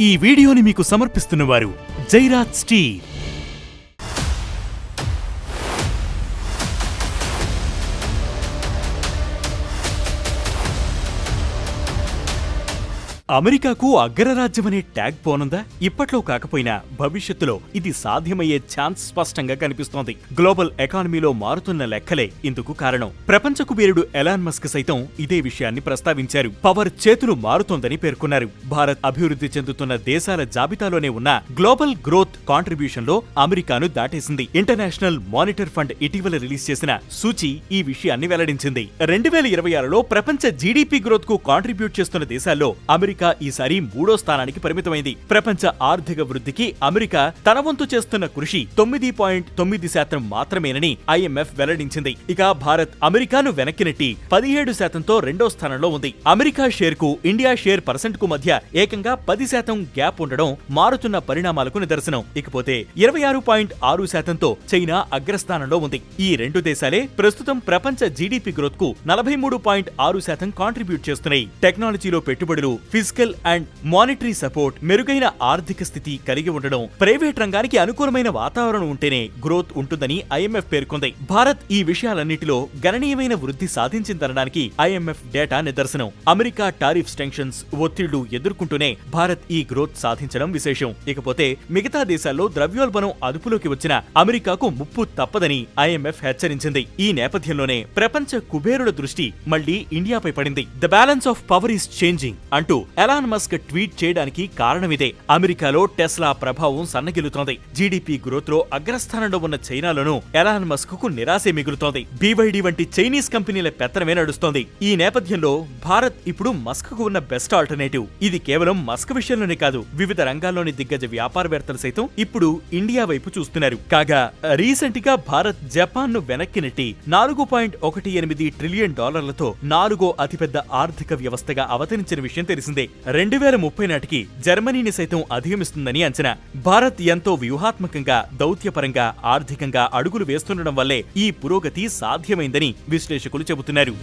ఈ వీడియోని మీకు సమర్పిస్తున్నవారు జైరాజ్ స్టీ అమెరికాకు అగ్రరాజ్యమనే ట్యాగ్ పోనుందా? ఇప్పట్లో కాకపోయినా భవిష్యత్తులో ఇది సాధ్యమయ్యే ఛాన్స్ స్పష్టంగా కనిపిస్తోంది. గ్లోబల్ ఎకానమీలో మారుతున్న లెక్కలే ఇందుకు కారణం. ప్రపంచ కుబేరుడు ఎలాన్ మస్క్ సైతం ఇదే విషయాన్ని ప్రస్తావించారు. పవర్ చేతులు మారుతోందని పేర్కొన్నారు. భారత్ అభివృద్ధి చెందుతున్న దేశాల జాబితాలోనే ఉన్న గ్లోబల్ గ్రోత్ కాంట్రిబ్యూషన్లో అమెరికాను దాటేసింది. ఇంటర్నేషనల్ మానిటర్ ఫండ్ ఇటీవల రిలీజ్ చేసిన సూచి ఈ విషయాన్ని వెల్లడించింది. రెండు వేల ఇరవై ఆరులో ప్రపంచ జీడీపీ గ్రోత్కు కాంట్రిబ్యూట్ చేస్తున్న దేశాల్లో అమెరికా ఈసారి మూడో స్థానానికి పరిమితమైంది. ప్రపంచ ఆర్థిక వృద్ధికి అమెరికా తన వంతు చేస్తున్న కృషి తొమ్మిది పాయింట్ తొమ్మిది శాతం మాత్రమేనని ఐఎంఎఫ్ వెల్లడించింది. ఇక భారత్ అమెరికాను వెనక్కినట్టి పదిహేడు శాతంతో రెండో స్థానంలో ఉంది. అమెరికా షేర్కు ఇండియా షేర్ పర్సెంట్కు మధ్య ఏకంగా పది శాతం గ్యాప్ ఉండడం మారుతున్న పరిణామాలకు నిదర్శనం. ఇకపోతే ఇరవై ఆరు పాయింట్ ఆరు శాతంతో చైనా అగ్రస్థానంలో ఉంది. ఈ రెండు దేశాలే ప్రస్తుతం ప్రపంచ జీడీపీ గ్రోత్కు నలభై మూడు పాయింట్ ఆరు శాతం కాంట్రిబ్యూట్ చేస్తున్నాయి. టెక్నాలజీలో పెట్టుబడులు ఫిజికల్ అండ్ మానిటరీ సపోర్ట్ మెరుగైన ఆర్థిక స్థితి కలిగి ఉండడం ప్రైవేట్ రంగానికి అనుకూలమైన వాతావరణం ఉంటేనే గ్రోత్ ఉంటుందని ఐఎంఎఫ్ పేర్కొంది. భారత్ ఈ విషయాలన్నిటిలో గణనీయమైన వృద్ధి సాధించిందనడానికి ఐఎంఎఫ్ డేటా నిదర్శనం. అమెరికా టారిఫ్ టెన్షన్స్ ఒత్తిళ్ళు ఎదుర్కొంటూనే భారత్ ఈ గ్రోత్ సాధించడం విశేషం. ఇకపోతే మిగతా దేశాల్లో ద్రవ్యోల్బణం అదుపులోకి వచ్చిన అమెరికాకు ముప్పు తప్పదని ఐఎంఎఫ్ హెచ్చరించింది. ఈ నేపథ్యంలోనే ప్రపంచ కుబేరుల దృష్టి మళ్ళీ ఇండియాపై పడింది. The balance of power is changing అంటూ ఎలాన్ మస్క్ ట్వీట్ చేయడానికి కారణమిదే అమెరికాలో టెస్లా ప్రభావం సన్నగిలుతోంది జీడీపీ గ్రోత్లో అగ్రస్థానంలో ఉన్న చైనాలోనూ ఎలాన్ మస్క్కు నిరాశే మిగులుతోంది. బీవైడి వంటి చైనీస్ కంపెనీల పెత్తనమే నడుస్తోంది. ఈ నేపథ్యంలో భారత్ ఇప్పుడు మస్క్కు ఉన్న బెస్ట్ ఆల్టర్నేటివ్. ఇది కేవలం మస్క్ విషయంలోనే కాదు వివిధ రంగాల్లోని దిగ్గజ వ్యాపారవేత్తలు సైతం ఇప్పుడు ఇండియా వైపు చూస్తున్నారు. కాగా రీసెంట్గా భారత్ జపాన్ను వెనక్కి నెట్టి నాలుగు పాయింట్ ఒకటి ఎనిమిది ట్రిలియన్ డాలర్లతో నాలుగో అతిపెద్ద ఆర్థిక వ్యవస్థగా అవతరించిన విషయం తెలిసిందే. రెండు వేల ముప్పై నాటికి జర్మనీని సైతం అధిగమిస్తుందని అంచనా. భారత్ ఎంతో వ్యూహాత్మకంగా దౌత్యపరంగా ఆర్థికంగా అడుగులు వేస్తుండడం వల్లే ఈ పురోగతి సాధ్యమైందని విశ్లేషకులు చెబుతున్నారు.